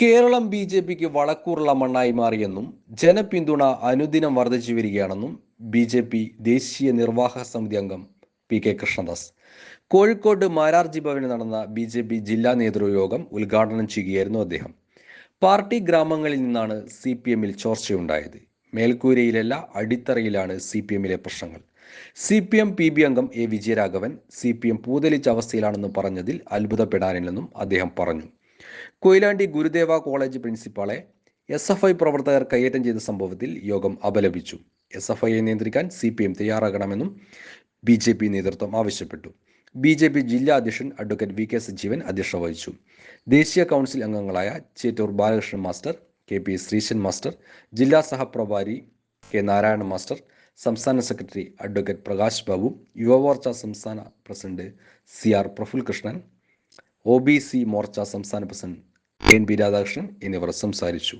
Keralam B J പിക്ക് വളക്കൂറുള്ള മണ്ണായി മാറിയെന്നും ജനപിന്തുണ അനുദിനം വർദ്ധിച്ചു വരികയാണെന്നും ബി ജെ പി ദേശീയ നിർവാഹക സമിതി അംഗം പി കെ കൃഷ്ണദാസ്. കോഴിക്കോട് മാരാർജി ഭവനിൽ നടന്ന ബി ജെ പി ജില്ലാ നേതൃയോഗം ഉദ്ഘാടനം ചെയ്യുകയായിരുന്നു അദ്ദേഹം. പാർട്ടി ഗ്രാമങ്ങളിൽ നിന്നാണ് സി പി എമ്മിൽ ചോർച്ചയുണ്ടായത്. മേൽക്കൂരയിലല്ല അടിത്തറയിലാണ് സി പി എമ്മിലെ പ്രശ്നങ്ങൾ. C P M P B അംഗം A Vijayaraghavan C P M പൂതലിച്ച അവസ്ഥയിലാണെന്ന് പറഞ്ഞതിൽ അത്ഭുതപ്പെടാനില്ലെന്നും അദ്ദേഹം പറഞ്ഞു. കൊയിലാണ്ടി ഗുരുദേവ കോളേജ് പ്രിൻസിപ്പാളെ എസ് എഫ് ഐ പ്രവർത്തകർ കയ്യേറ്റം ചെയ്ത സംഭവത്തിൽ യോഗം അപലപിച്ചു. എസ് എഫ് ഐയെ നിയന്ത്രിക്കാൻ സി പി എം തയ്യാറാകണമെന്നും ബി ജെ പി നേതൃത്വം ആവശ്യപ്പെട്ടു. ബി ജെ പി ജില്ലാ അധ്യക്ഷൻ അഡ്വക്കേറ്റ് വി കെ സജീവൻ അധ്യക്ഷത വഹിച്ചു. ദേശീയ കൗൺസിൽ അംഗങ്ങളായ Chettur Balakrishnan master K P Sreesan master ജില്ലാ സഹപ്രഭാരി കെ നാരായണ മാസ്റ്റർ സംസ്ഥാന സെക്രട്ടറി അഡ്വക്കേറ്റ് പ്രകാശ് ബാബു യുവമോർച്ച സംസ്ഥാന president C R Praful Krishnan O B C Morcha സംസ്ഥാന പ്രസിഡന്റ് എൻ പി രാധാകൃഷ്ണൻ എന്നിവർ സംസാരിച്ചു